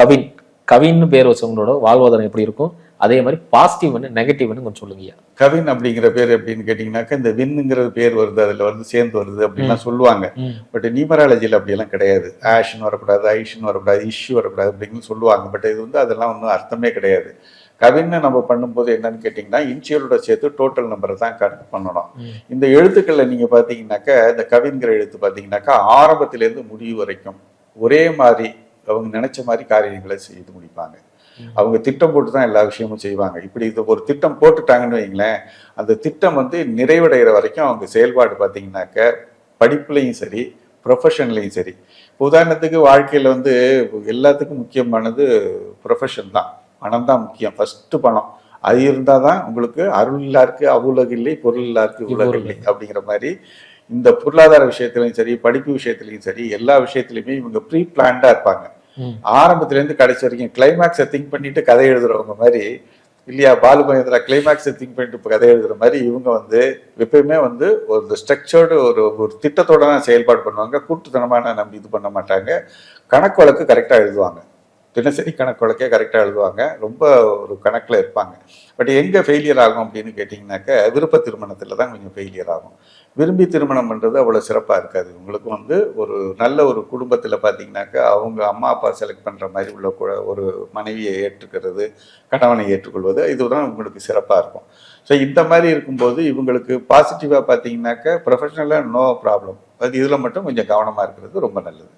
கவின் கவின்னு பேர் வச்சவங்களோட வாழ்வாதாரம் எப்படி இருக்கும்? அதே மாதிரி பாசிட்டிவ் நெகட்டிவ்னு கொஞ்சம் சொல்லுங்கய்யா கவின் அப்படிங்கிற பேர் எப்படின்னு கேட்டிங்கனாக்கா இந்த வின்னுங்கிறது பேர் வருது அதில் வந்து சேர்ந்து வருது அப்படின்லாம் சொல்லுவாங்க. பட் நியூமராலஜியில் அப்படியெல்லாம் கிடையாது. ஆஷ்னு வரக்கூடாது ஐஷ்னு வரக்கூடாது இஷ்யூ வரக்கூடாது அப்படின்னு சொல்லுவாங்க. பட் இது வந்து அதெல்லாம் ஒன்றும் அர்த்தமே கிடையாது. கவின்னு நம்ம பண்ணும்போது என்னன்னு கேட்டிங்கன்னா இன்சியலோட சேர்த்து டோட்டல் நம்பரை தான் கணக்கு பண்ணணும். இந்த எழுத்துக்களில் நீங்கள் பார்த்தீங்கன்னாக்கா இந்த கவின்கிற எழுத்து பார்த்தீங்கன்னாக்கா ஆரம்பத்திலேருந்து முடிவு வரைக்கும் ஒரே மாதிரி அவங்க நினைச்ச மாதிரி காரியங்களை செய்து முடிப்பாங்க. அவங்க திட்டம் போட்டு தான் எல்லா விஷயமும் செய்வாங்க. இப்படி இது ஒரு திட்டம் போட்டுட்டாங்கன்னு வைங்களேன் அந்த திட்டம் வந்து நிறைவடைகிற வரைக்கும் அவங்க செயல்பாடு பார்த்தீங்கன்னாக்க படிப்புலையும் சரி ப்ரொஃபஷன்லையும் சரி. இப்ப உதாரணத்துக்கு வாழ்க்கையில் வந்து எல்லாத்துக்கும் முக்கியமானது ப்ரொஃபஷன் தான். பணம் தான் முக்கியம். ஃபர்ஸ்ட் பணம். அது இருந்தால் தான் உங்களுக்கு அருள் இல்லாருக்கு அவ்வுலகு இல்லை பொருள் இல்லாருக்கு உலகு இல்லை அப்படிங்கிற மாதிரி இந்த பொருளாதார விஷயத்துலையும் சரி படிப்பு விஷயத்துலையும் சரி எல்லா விஷயத்துலையுமே இவங்க ப்ரீ பிளான்டாக இருப்பாங்க. ஆரம்பத்துலேருந்து கடைசி வரைக்கும் கிளைமேக்ஸை திங்க் பண்ணிட்டு கதை எழுதுறவங்க மாதிரி இல்லையா பாலு மகேந்திரா கிளைமேக்ஸை திங்க் பண்ணிட்டு இப்போ கதை எழுதுற மாதிரி இவங்க வந்து எப்பயுமே வந்து ஒரு ஸ்ட்ரக்சர்டு ஒரு ஒரு திட்டத்தோட தான் செயல்பாடு பண்ணுவாங்க. கூட்டுத்தனமான நம்பி இது பண்ண மாட்டாங்க. கணக்கு வழக்கு கரெக்டாக எழுதுவாங்க. தினசரி கணக்கு வழக்கே கரெக்டாக எழுதுவாங்க. ரொம்ப ஒரு கணக்கில் இருப்பாங்க. பட் எங்கே ஃபெயிலியர் ஆகும் அப்படின்னு கேட்டிங்கனாக்க விருப்ப திருமணத்தில் தான் கொஞ்சம் ஃபெயிலியர் ஆகும். விரும்பி திருமணம் பண்ணுறது அவ்வளோ சிறப்பாக இருக்காது. உங்களுக்கு வந்து ஒரு நல்ல ஒரு குடும்பத்தில் பார்த்தீங்கன்னாக்கா அவங்க அம்மா அப்பா செலக்ட் பண்ணுற மாதிரி உள்ள கூட ஒரு மனைவியை ஏற்றுக்கிறது கணவனை ஏற்றுக்கொள்வது இதுதான் உங்களுக்கு சிறப்பாக இருக்கும். ஸோ இந்த மாதிரி இருக்கும்போது இவங்களுக்கு பாசிட்டிவாக பார்த்தீங்கன்னாக்க ப்ரொஃபஷனலாக நோ ப்ராப்ளம் அது இதில் மட்டும் கொஞ்சம் கவனமாக இருக்கிறது ரொம்ப நல்லது.